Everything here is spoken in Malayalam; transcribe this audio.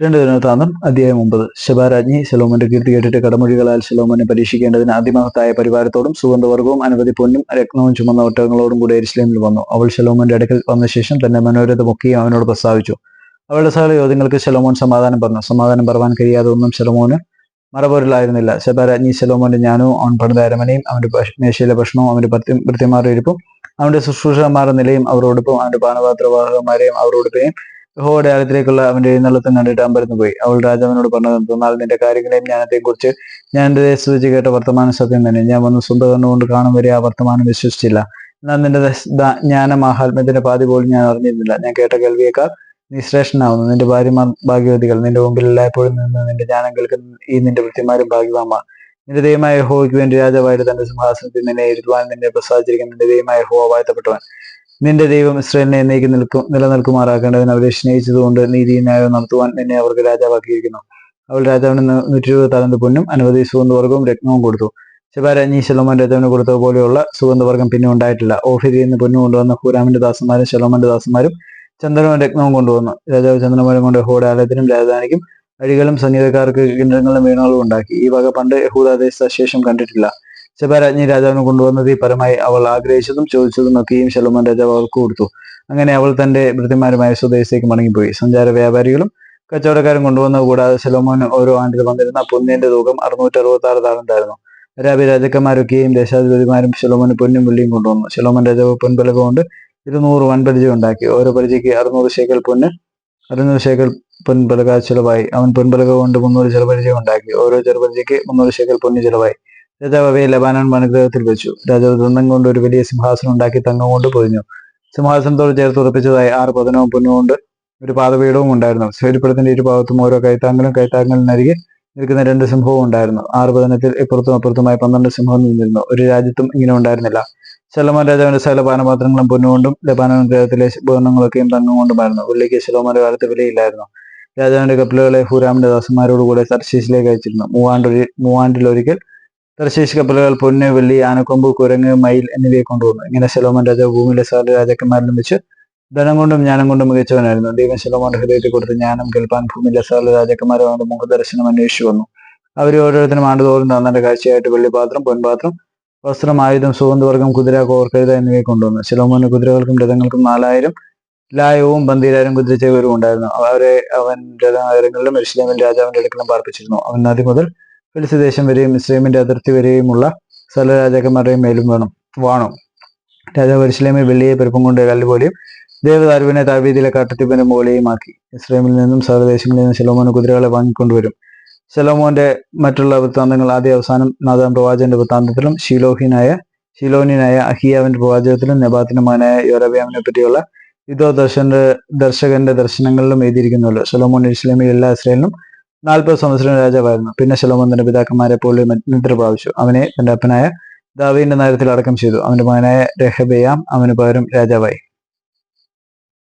രണ്ട് ദിനത്താന്തം അധ്യായം ഒമ്പത്. ശബാരാജ്ഞി ശലോമന്റെ കീർത്തി കേട്ടിട്ട് കടമൊഴികളാൽ ശലോമനെ പരീക്ഷിക്കേണ്ടതിന് അതിമഹത്തായ പരിവാരത്തോടും സുഗന്ധവർഗവും അനവധി പൊന്നും രത്നവും ചുമന്ന ഒട്ടകങ്ങളോടും കൂടെ എരിശ്ലേമിൽ വന്നു. അവൾ ശലോമന്റെ അടുക്കൽ വന്ന ശേഷം തന്റെ മനോരഥമൊക്കെയും അവനോട് പ്രസ്താവിച്ചു. അവളുടെ സകല യോദ്യങ്ങൾക്ക് ശലോമോൻ സമാധാനം പറഞ്ഞു. സമാധാനം പറവാൻ കഴിയാതെ ഒന്നും ശലോമോന് മറപോരലായിരുന്നില്ല ശബാരാജ്ഞി ശലോമോന്റെ ജ്ഞാനവും അവൻ പണിത അരമനയും അവന്റെ മേശയിലെ ഭക്ഷണവും അവന്റെ ഭൃത്യമാരുടെ ഇരിപ്പും അവന്റെ ശുശ്രൂഷമാരുടെ നിലയും അവരോടൊപ്പം അവന്റെ പാനപാത്രവാഹകന്മാരെയും അവരോടൊപ്പം യഹോവയുടെ ആലയത്തിലേക്കുള്ള അവന്റെ എഴുന്നള്ളത്തും കണ്ടിട്ട് അമ്പരന്ന് പോയി. അവൾ രാജാവിനോട് പറഞ്ഞത് എന്നാൽ നിന്റെ കാര്യങ്ങളെയും ജ്ഞാനത്തെയും കുറിച്ച് ഞാൻ എന്റെ ദേശത്ത് കേട്ട വർത്തമാന സത്യം തന്നെ. ഞാൻ വന്ന് സ്വന്തം കണ്ണുകൊണ്ട് കാണും വരെ ആ വർത്തമാനം വിശ്വസിച്ചില്ല. എന്നാൽ നിന്റെ ജ്ഞാന മാഹാത്മ്യത്തിന്റെ പാതി പോലും ഞാൻ അറിഞ്ഞിരുന്നില്ല. ഞാൻ കേട്ട കേൾവിയേക്കാൾ നീ ശ്രേഷ്ഠനാവുന്നു. നിന്റെ ഭാര്യമാർ ഭാഗ്യവതികൾ നിന്റെ മുമ്പിൽ എല്ലായ്പ്പോഴും നിന്ന് നിന്റെ ജ്ഞാനം കേൾക്കുന്ന ഈ നിന്റെ വൃത്തിമാരും ഭാഗ്യവാന്മാർ. നിന്റെ ദൈവമായ ഹോയ്ക്ക് വേണ്ടി രാജാവായിട്ട് തന്റെ സിംഹാസനത്തിൽ നിന്നെ ഇരുത്തുവാൻ നിന്നെ പ്രസാദിച്ചിരിക്കുന്ന നിന്റെ ദൈവമായ ഹോ വാഴ്ത്തപ്പെട്ടവൻ. നിന്റെ ദൈവം ഇസ്രേലിനെ എന്നേക്ക് നിൽക്കും നിലനിൽക്കുമാറാക്കേണ്ടതിന് അവരെ സ്നേഹിച്ചതുകൊണ്ട് നീതി ന്യായം നടത്തുവാൻ നിന്നെ അവർക്ക് രാജാവാക്കിയിരിക്കുന്നു. അവൾ രാജാവിന് നൂറ്റി ഇരുപത് തലന്ത് പൊന്നും അനവധി സുഗന്ധവർഗവും രത്നവും കൊടുത്തു. ശബാരാജ്ഞി ശലോമൻ രാജാവിന് കൊടുത്തത് പോലെയുള്ള സുഗന്ധവർഗം പിന്നെ ഉണ്ടായിട്ടില്ല. ഓഫിരിയിൽ നിന്ന് പൊന്നു കൊണ്ടുവന്ന ഹൂരാമിന്റെ ദാസന്മാരും ശലോമന്റെ ദാസന്മാരും ചന്ദ്രനും രത്നവും കൊണ്ടുവന്നു. രാജാവ് ചന്ദ്രമാരും കൊണ്ട് യഹോയുടെ രാജധാനിക്കും അഴികളും സംഗീതക്കാർക്ക് കിണ്ണങ്ങളും വീണകളും ഉണ്ടാക്കി. ഈ വക പണ്ട് യഹൂദാദേശ ശേഷം കണ്ടിട്ടില്ല. ശബാരാജ്ഞി രാജാവിന് കൊണ്ടുവന്നത് ഈ പരമായി അവൾ ആഗ്രഹിച്ചതും ചോദിച്ചതും ഒക്കെയും ശലോമൻ രാജാവ് അവൾക്ക് കൊടുത്തു. അങ്ങനെ അവൾ തന്റെ ഭൃത്യന്മാരുമായ സ്വദേശത്തേക്ക് മടങ്ങിപ്പോയി. സഞ്ചാര വ്യാപാരികളും കച്ചവടക്കാരും കൊണ്ടുവന്നത് കൂടാതെ ശലോമോൻ ഓരോ ആണ്ടിൽ വന്നിരുന്ന പൊന്നിന്റെ തൂക്കം അറുന്നൂറ്റി അറുപത്തി ആറ് താളുണ്ടായിരുന്നു രാബി രാജാക്കന്മാരൊക്കെയും ദേശാധിപതിമാരും ശലോമോന് പൊന്നും വെള്ളിയും കൊണ്ടുവന്നു. ശലോമോൻ രാജാവ് പൊൻപലക കൊണ്ട് ഇരുന്നൂറ് വൻപരിചയം ഉണ്ടാക്കി. ഓരോ പരിചയ്ക്ക് അറുന്നൂറ് ശേഖൽ പൊന്ന് അറുന്നൂറ് ശേഖൽ പൊൻപലക ചിലവായി. അവൻ പൊൻപലക കൊണ്ട് മുന്നൂറ് ചെറുപരിചയം ഉണ്ടാക്കി. ഓരോ ചെറുപരിചയ്ക്ക് മുന്നൂറ് ശേഖൽ പൊന്ന് ചിലവായി. രാജാവ് അവയെ ലബാനൻ വനഗ്രഹത്തിൽ വെച്ചു. രാജാവ് ദന്തം കൊണ്ട് ഒരു വലിയ സിംഹാസനം ഉണ്ടാക്കി തങ്കം കൊണ്ട് പൊതിഞ്ഞു. സിംഹാസനത്തോട് ചേർത്ത് ഉറപ്പിച്ചതായി ആറ് പതനവും പൊന്നുകൊണ്ട് ഒരു പാതപീഠവും ഉണ്ടായിരുന്നു. ശരീരപ്പുറത്തിന്റെ ഇരുഭാഗത്തും ഓരോ കൈത്താങ്ങലും കൈത്താങ്ങലിനരികെ നിൽക്കുന്ന രണ്ട് സിംഹവും ഉണ്ടായിരുന്നു. ആറ് പതനത്തിൽ ഇപ്പുറത്തും അപ്പുറത്തുമായി പന്ത്രണ്ട് സിംഹം നിന്നിരുന്നു. ഒരു രാജ്യത്തും ഇങ്ങനെ ഉണ്ടായിരുന്നില്ല. ശലോമോൻ രാജാവിന്റെ സകല പാനപാത്രങ്ങളും പൊന്നുകൊണ്ടും ലബാനൻ ഗ്രഹത്തിലെ ഉപകരണങ്ങളൊക്കെയും തങ്കം കൊണ്ടുമായിരുന്നു. ഉള്ളിക്ക് ശലോമോന്റെ കാലത്ത് വിലയില്ലായിരുന്നു. രാജാവിന്റെ കപ്പലുകളെ ഹൂരാമിന്റെ ദാസന്മാരോടുകൂടെ തർശീസിലേക്ക് അയച്ചിരുന്നു. മൂവാണ്ടൊരു മൂവാണ്ടിലൊരിക്കൽ തർശീഷ് കപ്പലുകൾ പൊന്ന് വെള്ളി ആനക്കൊമ്പ് കുരങ്ങ് മയിൽ എന്നിവയെ കൊണ്ടുവന്നു. ഇങ്ങനെ ശലോമൻ രാജാവ് ഭൂമിയിലെ സകല രാജാക്കന്മാരിലും വെച്ച് ധനം കൊണ്ടും ജ്ഞാനം കൊണ്ടും മികച്ചവനായിരുന്നു. ദൈവം ശലോമോന്റെ ഹൃദയത്തിൽ കൊടുത്ത് ജ്ഞാനം കേൾപ്പാൻ ഭൂമിയിലെ സകല രാജാക്കന്മാരും അവന്റെ മുഖദർശനം അന്വേഷിച്ചു വന്നു. അവർ ഓരോരുത്തരും ആണ്ടുതോറും തന്നെ കാഴ്ചയായിട്ട് വെള്ളിപാത്രം പൊൻപാത്രം വസ്ത്രം ആയുധം സുഗന്ധവർഗം കുതിര കോർക്കഴുത എന്നിവയെ കൊണ്ടുവന്നു. ശലോമോന് കുതിരകൾക്കും രഥങ്ങൾക്കും നാലായിരം ലായവും പന്തീരായിരം കുതിരച്ചേവരും ഉണ്ടായിരുന്നു. അവരെ അവൻ രഥങ്ങളിലും എരുശലേമിൽ രാജാവിന്റെ അടുക്കലും പാർപ്പിച്ചിരുന്നു. അവൻ നദി മുതൽ ഫിലിസ് ദേശം വരെയും ഇസ്ലേമിന്റെ അതിർത്തി വരെയുമുള്ള സകല രാജാക്കന്മാരുടെയും മേലും വേണം വാണു. രാജാവ് എരുശലേമിൽ വെള്ളിയെ പെരുപ്പം കൊണ്ട് കല്ലുപോലെയും ദേവദാരുവിനെ താവീതിയിലെ കാട്ടത്തിപ്പിന്റെ മുകളെയും ആക്കി. ഇസ്ലേമിൽ നിന്നും സർവദേശങ്ങളിൽ നിന്നും ശലോമോന് കുതിരകളെ വാങ്ങിക്കൊണ്ടുവരും. ശലോമോന്റെ മറ്റുള്ള വൃത്താന്തങ്ങൾ ആദ്യ അവസാനം നാദാം പ്രവാചകന്റെ വൃത്താന്തത്തിലും ശീലോഹിനായ ശീലോനിനായ അഹിയാവിന്റെ പ്രവാചകത്തിലും നെബാത്തിന്റെ മകനായ യോരബിയാമിനെ പറ്റിയുള്ള യുദ്ധ ദർശന്റെ ദർശകന്റെ ദർശനങ്ങളിലും എഴുതിയിരിക്കുന്നുള്ളൂ ശലോമോൻ ഇസ്ലാമിൽ എല്ലാ ഇസ്രയേലിനും നാൽപ്പത് സംവത്സരം രാജാവായിരുന്നു. പിന്നെ ശലോമോൻ പിതാക്കന്മാരെ പോലെ നിദ്ര പ്രാപിച്ചു അവനെ തന്റെ അപ്പനായ ദാവീന്റെ നഗരത്തിൽ അടക്കം ചെയ്തു. അവന്റെ മകനായ രഹബയാം അവന് പകരം രാജാവായി.